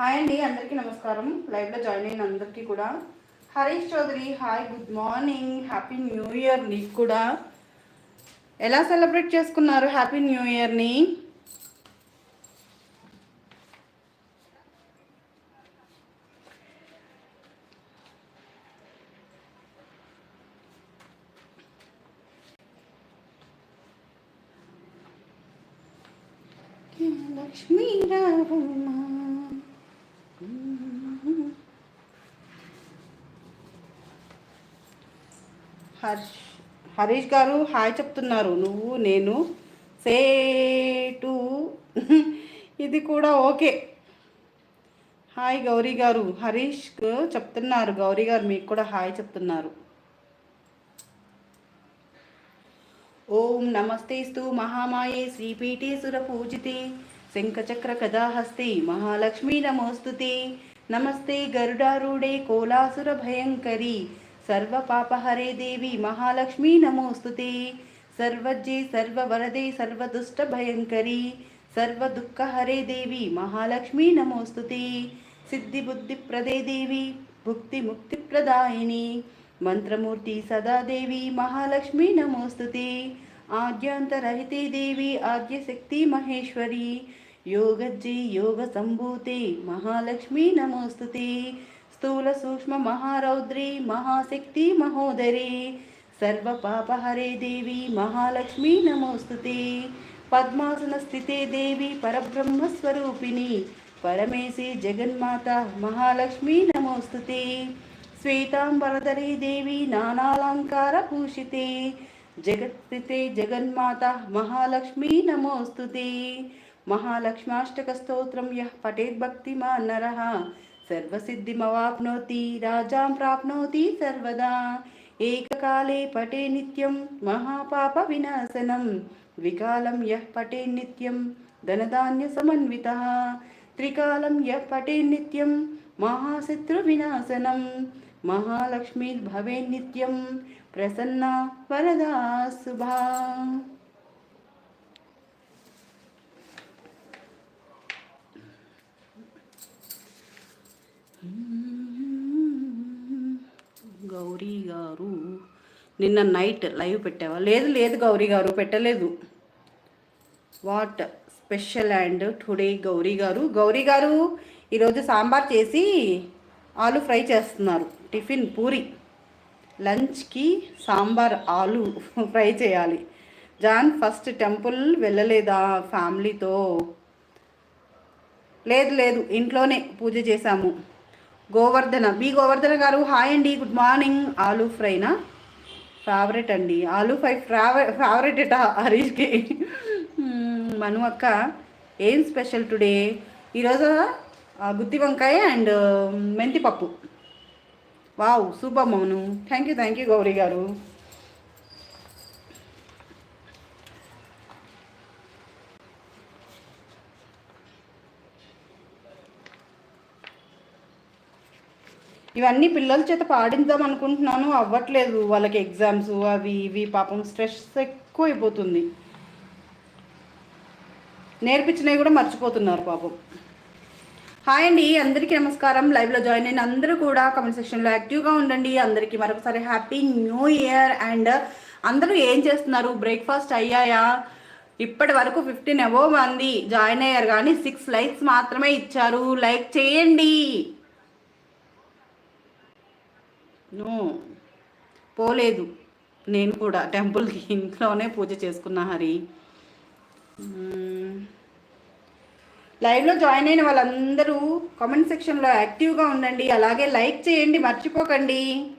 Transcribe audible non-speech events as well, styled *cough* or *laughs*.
Hi అండి అందరికీ నమస్కారం. లైవ్లో జాయిన్ అయిన అందరికీ కూడా. Harish Chowdary hi good morning happy new year నీకు కూడా. ఎలా సెలబ్రేట్ చేసుకున్నారు? హ్యాపీ న్యూ ఇయర్ని లక్ష్మీ రావమ్మ హర్ష్ హరీష్ గారు హాయ్ చెప్తున్నారు. నువ్వు నేను సేటు ఇది కూడా ఓకే. హాయ్ గౌరీ గారు హరీష్ చెప్తున్నారు. గౌరీ గారు మీకు కూడా హాయ్ చెప్తున్నారు. ఓం నమస్తే నమస్తేస్తు మహామాయే శ్రీపీఠే సురపూజితే శంఖచక్ర కథాహస్తి మహాలక్ష్మీ నమోస్తుతే. నమస్తే గరుడారూఢే కోలాసుర భయంకరి సర్వపాపహరే దేవి మహాలక్ష్మీ నమోస్తుతే. సర్వజ్జే సర్వవరదే సర్వదుష్ట భయంకరి సర్వదుఃఖహరే దేవి మహాలక్ష్మీ నమోస్తుతే. సిద్ధి బుద్ధి ప్రదే దేవి భుక్తి ముక్తి ప్రదాయిని మంత్రమూర్తి సదాదేవి మహాలక్ష్మీ నమోస్తుతే. ఆద్యాంతరహితే దేవి ఆద్యశక్తి మహేశ్వరి. యోగజ్జే యోగ సంభూతే మహాలక్ష్మీ నమోస్తుతే. స్థూల సూక్ష్మ మహారౌద్రి మహాశక్తి మహోదరి సర్వపాపహరే దేవి మహాలక్ష్మి నమోస్తుతి పద్మాసన స్థితే దేవి పరబ్రహ్మస్వరూపిణి పరమేశి జగన్మాత మహాలక్ష్మి నమోస్తుతి శ్వేతాంబరధరీ దేవి నానాలంకార భూషితే జగత్స్థితే జగన్మాత మహాలక్ష్మి నమోస్తుతి మహాలక్ష్మాష్టక స్తోత్రం యః పఠేత్ భక్తిమాన్ నరః సర్వసిద్ధిమవాప్నోతి రాజాం ప్రాప్నోతి సర్వదా ఏకకాలే పటే నిత్యం మహాపాప వినాశనం వికాలం యః పటే నిత్యం ధనధాన్య సమన్వితः త్రికాలం యః పటే నిత్యం మహాశత్రు వినాశనం మహాలక్ష్మీ గౌరీ గారు. నిన్న నైట్ లైవ్ పెట్టావా? లేదు లేదు గౌరీ గారు పెట్టలేదు. What special and today Gouri garu. Gouri garu ఈరోజు సాంబార్ చేసి ఆలు ఫ్రై చేస్తున్నారు. టిఫిన్ పూరి. లంచ్కి సాంబార్ ఆలు *laughs* ఫ్రై చేయాలి. జాన్ ఫస్ట్ టెంపుల్ వెళ్ళలేదా ఫ్యామిలీతో? లేదు లేదు ఇంట్లోనే పూజ చేశాము. గోవర్ధన. బి గోవర్ధన గారు హాయ్ అండి గుడ్ మార్నింగ్. ఆలు ఫ్రైనా ఫేవరెట్ అండి. ఆలు ఫ్రై ఫేవరెట్ ఫేవరెట్ ఎట హరీష్కి? మను అక్క ఏం స్పెషల్ టుడే ఈరోజు గుత్తి వంకాయ అండ్ మెంతి పప్పు wow super మౌను. Thank you thank you Gouri garu. ఇవన్నీ పిల్లల చేత పాడిందాం అనుకుంటున్నాను అవ్వట్లేదు. వాళ్ళకి ఎగ్జామ్స్ అవి ఇవి పాపం స్ట్రెస్ ఎక్కువ అయిపోతుంది నేర్పించినవి కూడా మర్చిపోతున్నారు పాపం. హాయ్ అండి అందరికీ నమస్కారం. లైవ్లో జాయిన్ అయిన అందరూ కూడా కమెంట్ సెక్షన్లో యాక్టివ్గా ఉండండి. అందరికీ మరొకసారి హ్యాపీ న్యూ ఇయర్ అండ్ అందరూ ఏం చేస్తున్నారు? బ్రేక్ఫాస్ట్ అయ్యాయా? ఇప్పటి వరకు ఫిఫ్టీన్ అబోవ్ మంది జాయిన్ అయ్యారు కానీ సిక్స్ లైక్స్ మాత్రమే ఇచ్చారు. లైక్ చేయండి. పోలేదు. నేను కూడా టెంపుల్కి ఇంట్లోనే పూజ చేసుకున్నా హరి. లైవ్లో జాయిన్ అయిన వాళ్ళందరూ కామెంట్ సెక్షన్లో యాక్టివ్గా ఉండండి. అలాగే లైక్ చేయండి. మర్చిపోకండి.